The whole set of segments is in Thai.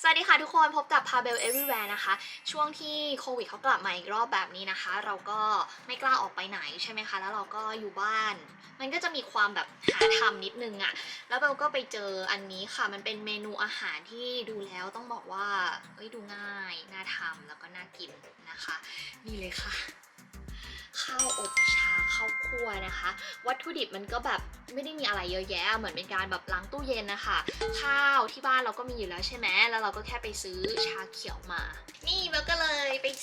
สวัสดีค่ะทุกคนพบกับ p a b e l Everywhere นะคะ ช่วงที่โควิดเขากลับมาอีกรอบแบบนี้นะคะ เราก็ไม่กล้าออกไปไหนใช่ไหมคะ แล้วเราก็อยู่บ้าน มันก็จะมีความแบบหาทำนิดนึงอะแล้วเบลก็ไปเจออันนี้ค่ะ มันเป็นเมนูอาหารที่ดูแล้วต้องบอกว่าเอ้ยดูง่าย น่าทำแล้วก็น่ากินนะคะ นี่เลยค่ะ ข้าวอบชาข้าวคั่วนะคะ วัตถุดิบมันก็แบบไม่ได้มีอะไรเยอะแยะ เหมือนเป็นการแบบล้างตู้เย็นนะคะ ข้าวที่บ้านเราก็มีอยู่แล้วใช่ไหมแล้วเราก็แค่ไปซื้อชาเขียวมา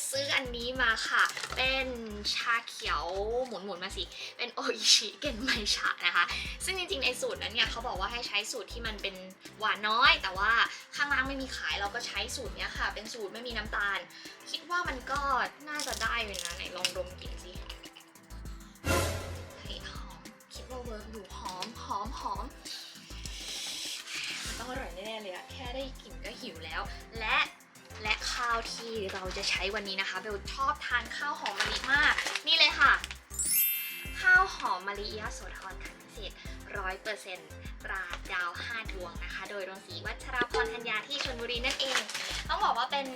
ซื้ออันนี้มาค่ะ เป็นชาเขียวหมุนหมุนๆมาสิ เป็นโออิชิเกนไมชานะคะ ซึ่งจริงๆในสูตรนั้นเนี่ยเขาบอกว่าให้ใช้สูตรที่มันเป็นหวานน้อย แต่ว่าข้างล่างไม่มีขายเราก็ใช้สูตรเนี้ยค่ะ เป็นสูตรไม่มีน้ำตาล คิดว่ามันก็น่าจะได้เลยนะไหนลองดมกลิ่นสิหอมคิดว่าเวิร์กอยู่หอมหอมหอมมันต้องอร่อยแน่ๆเลยอะแค่ได้กลิ่นก็หิวแล้ว และ และข้าวที่เราจะใช้วันนี้นะคะเบลชอบทานข้าวหอมมะลิมาก นี่เลยค่ะ ข้าวหอมมะลิยะโสธรคันเศษร้อยเปอร์เซ็นต์ราดาว 5 ดวงนะคะ โดยโรงสีวัชราพรธัญญาที่ชลบุรีนั่นเอง ต้องบอกว่าเป็น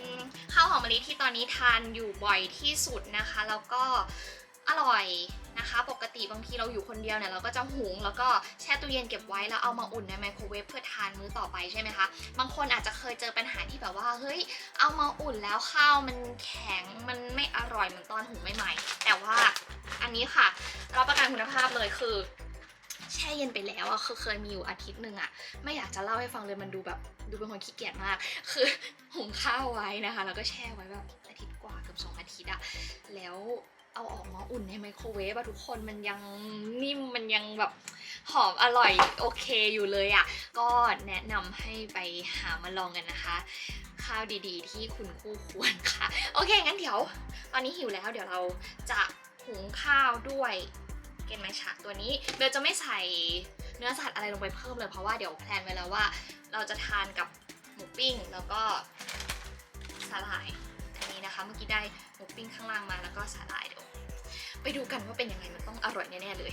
ข้าวหอมมะลิที่ตอนนี้ทานอยู่บ่อยที่สุดนะคะ แล้วก็ ร่อยนะคะ ปกติบางทีเราอยู่คนเดียวเนี่ยเราก็จะหุงแล้วก็แช่ตู้เย็นเก็บไว้แล้วเอามาอุ่นในไมโครเวฟเพื่อทานมื้อต่อไปใช่ไหมคะ บางคนอาจจะเคยเจอปัญหาที่แบบว่าเฮ้ยเอามาอุ่นแล้วข้าวมันแข็งมันไม่อร่อยเหมือนตอนหุงใหม่ๆ แต่ว่าอันนี้ค่ะรับประกันคุณภาพเลยคือแช่เย็นไปแล้วอะคือเคยมีอยู่อาทิตย์หนึ่งอะไม่อยากจะเล่าให้ฟังเลยมันดูแบบดูเป็นคนขี้เกียจมาก คือหุงข้าวไว้นะคะ แล้วก็แช่ไว้แบบอาทิตย์กว่าเกือบสองอาทิตย์อะแล้ว เอาออกมาอุ่นในไมโครเวฟอะทุกคนมันยังนิ่มมันยังแบบหอมอร่อยโอเคอยู่เลยอะก็แนะนำให้ไปหามาลองกันนะคะ ข้าวดีๆ ที่คุณคู่ควรค่ะ โอเค งั้นเดี๋ยว ตอนนี้หิวแล้วเดี๋ยวเราจะหุงข้าวด้วยเกนไมชาตัวนี้เบลจะไม่ใส่เนื้อสัตว์อะไรลงไปเพิ่มเลยเพราะว่าเดี๋ยวแพลนไว้แล้วว่า เราจะทานกับหมูปิ้งแล้วก็สาหร่าย นะคะ เมื่อกี้ได้หมูปิ้งข้างล่างมาแล้วก็สาหร่ายเดี๋ยวไปดูกันว่าเป็นยังไงมันต้องอร่อยแน่ๆเลย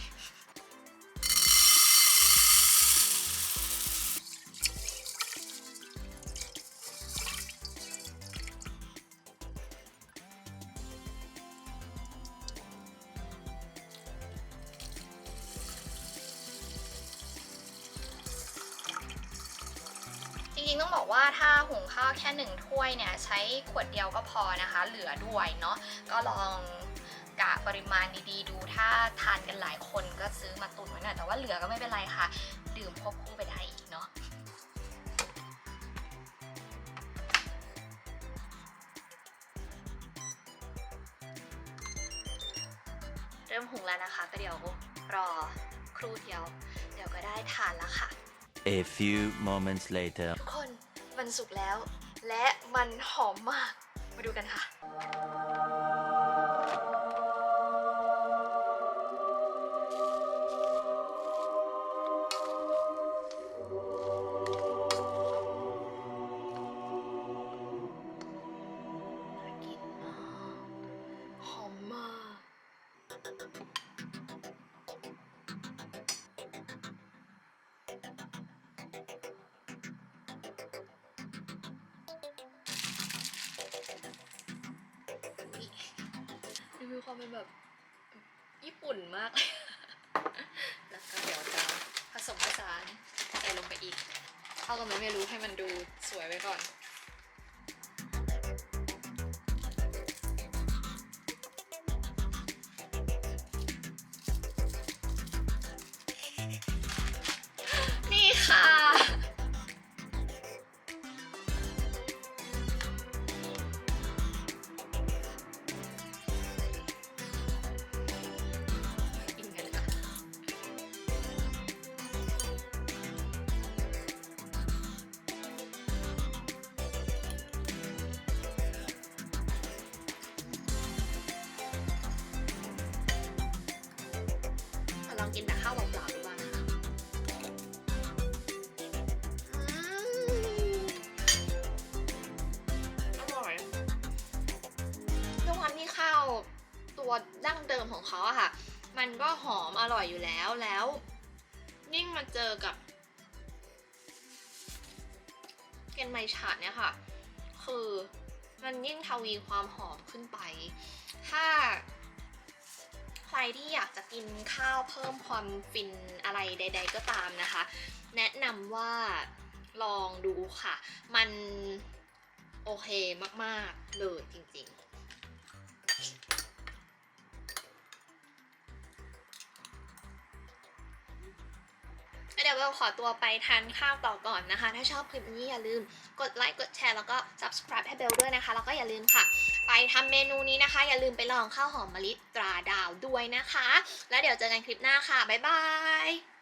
ริงๆต้องบอกว่าถ้าหุงข้าวแค่หนึ่งถ้วยเนี่ยใช้ขวดเดียวก็พอนะคะ เหลือด้วยเนาะก็ลองกะปริมาณดีๆ ดูถ้าทานกันหลายคนก็ซื้อมาตุนไว้หน่อยแต่ว่าเหลือก็ไม่เป็นไรค่ะ ดื่มควบคู่ไปได้อีกเนาะเริ่มหุงแล้วนะคะ ก็เดี๋ยวรอครู่เดียว เดี๋ยวก็ได้ทานแล้วค่ะ A few moments later. ทุกค สุกแล้ว และมันหอมมาก มาดูกันค่ะ ความเป็นแบบญี่ปุ่นมากเลยแล้วก็เดี๋ยวจะผสมผสานใส่ลงไปอีกเข้ากันไหมไม่รู้ให้มันดูสวยไว้ก่อน ลองกินแต่ข้าวเปล่าๆดูบ้างนะคะอร่อยด้วยความที่ข้าวตัวดั้งเดิมของเขาอะค่ะ มันก็หอมอร่อยอยู่แล้วแล้ว ยิ่งมาเจอกับเกนไมฉาดเนี่ยค่ะ คือมันยิ่งทวีความหอมขึ้นไป ถ้า ใครที่อยากจะกินข้าวเพิ่มความฟินอะไรใด ๆ ก็ตามนะคะ แนะนำว่าลองดูค่ะ มันโอเคมาก ๆ เลยจริง ๆ เดี๋ยวเบลขอตัวไปทานข้าวต่อก่อนนะคะ ถ้าชอบคลิปนี้อย่าลืมกดไลค์กดแชร์แล้วก็ subscribe ให้เบลด้วยนะคะ แล้วก็อย่าลืมค่ะ ไปทำเมนูนี้นะคะ อย่าลืมไปลองข้าวหอมมะลิตราดาวด้วยนะคะ แล้วเดี๋ยวเจอกันคลิปหน้าค่ะบ๊ายบาย